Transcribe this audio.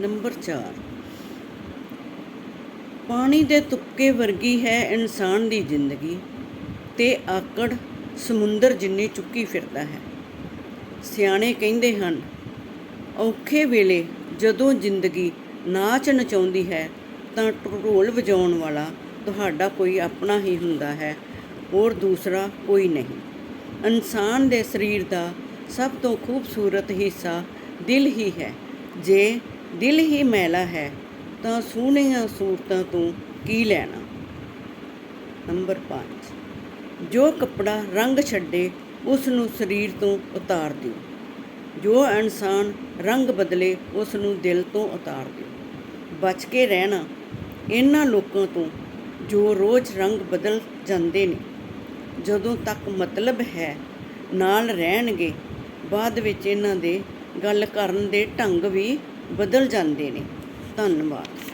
Number 4 ਪਾਣੀ ਦੇ ਤੁਪਕੇ ਵਰਗੀ ਹੈ ਇਨਸਾਨ ਦੀ ਜ਼ਿੰਦਗੀ ਤੇ ਆਕੜ ਸਮੁੰਦਰ ਜਿੰਨੀ ਚੁੱਕੀ ਫਿਰਦਾ ਹੈ। ਸਿਆਣੇ ਕਹਿੰਦੇ ਹਨ, ਔਖੇ ਵੇਲੇ ਜਦੋਂ ਜ਼ਿੰਦਗੀ ਨਾਚ ਨਚਾਉਂਦੀ ਹੈ ਤਾਂ ਢੋਲ ਵਜਾਉਣ ਵਾਲਾ ਤੁਹਾਡਾ ਕੋਈ ਆਪਣਾ ਹੀ ਹੁੰਦਾ ਹੈ ਹੋਰ ਦੂਸਰਾ ਕੋਈ ਨਹੀਂ। ਇਨਸਾਨ ਦੇ ਸਰੀਰ ਦਾ ਸਭ ਤੋਂ ਖੂਬਸੂਰਤ ਹਿੱਸਾ ਦਿਲ ਹੀ ਹੈ। ਜੇ ਦਿਲ ਹੀ ਮੈਲਾ ਹੈ, ਤਾਂ ਸੋਹਣੀਆਂ ਸੂਰਤਾਂ ਤੋਂ ਕੀ ਲੈਣਾ? ਨੰਬਰ 5 ਜੋ ਕੱਪੜਾ ਰੰਗ ਛੱਡੇ ਉਸ ਨੂੰ ਸਰੀਰ ਤੋਂ ਉਤਾਰ ਦਿਓ। ਜੋ ਇਨਸਾਨ ਰੰਗ ਬਦਲੇ ਉਸ ਨੂੰ ਦਿਲ ਤੋਂ ਉਤਾਰ ਦਿਓ। ਬਚ ਕੇ ਰਹਿਣਾ ਇਹਨਾਂ ਲੋਕਾਂ ਤੋਂ ਜੋ ਰੋਜ਼ ਰੰਗ ਬਦਲ ਜਾਂਦੇ ਨੇ। ਜਦੋਂ ਤੱਕ ਮਤਲਬ ਹੈ, ਨਾਲ ਰਹਿਣਗੇ, ਬਾਅਦ ਵਿੱਚ ਇਹਨਾਂ ਦੇ ਗੱਲ ਕਰਨ ਦੇ ਢੰਗ ਵੀ ਬਦਲ ਜਾਂਦੇ ਨੇ। ਧੰਨਵਾਦ।